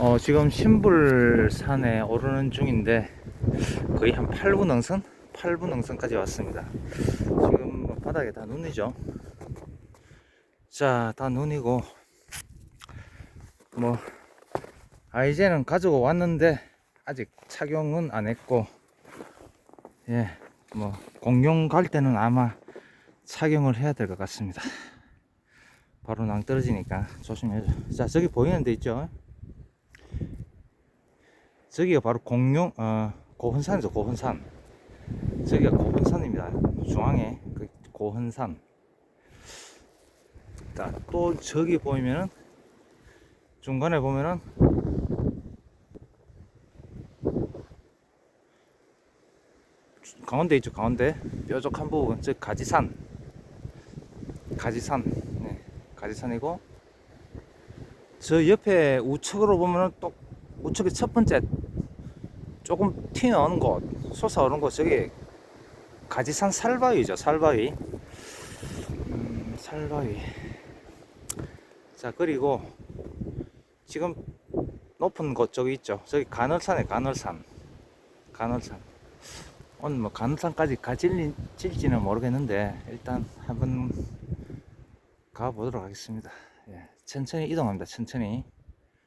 어, 지금 신불산에 오르는 중인데 거의 한 8분 능선? 8분 능선까지 왔습니다. 지금 뭐 바닥에 다 눈이죠. 자, 다 눈이고 뭐 아이제는 가지고 왔는데 아직 착용은 안 했고 예, 뭐 공룡 갈 때는 아마 착용을 해야 될 것 같습니다. 바로 낭 떨어지니까 조심해줘. 자, 저기 보이는 데 있죠? 저기가 바로 공룡, 어, 고흥산이죠, 고흥산. 저기가 고흥산입니다. 중앙에 그 고흥산. 자, 또 저기 보이면은 중간에 보면은 가운데 있죠, 가운데 뾰족한 부분, 저 가지산. 가지산, 네, 가지산이고 저 옆에 우측으로 보면은 또 우측의 첫 번째 조금 튀어나오는 곳, 솟아오르는 곳 저기 가지산 살바위죠, 살바위. 음, 살바위. 자 그리고 지금 높은 곳 저기 있죠. 저기 간월산에 간월산. 간월산. 오늘 뭐 간월산까지 가질지는 모르겠는데 일단 한번 가보도록 하겠습니다. 예, 천천히 이동합니다. 천천히.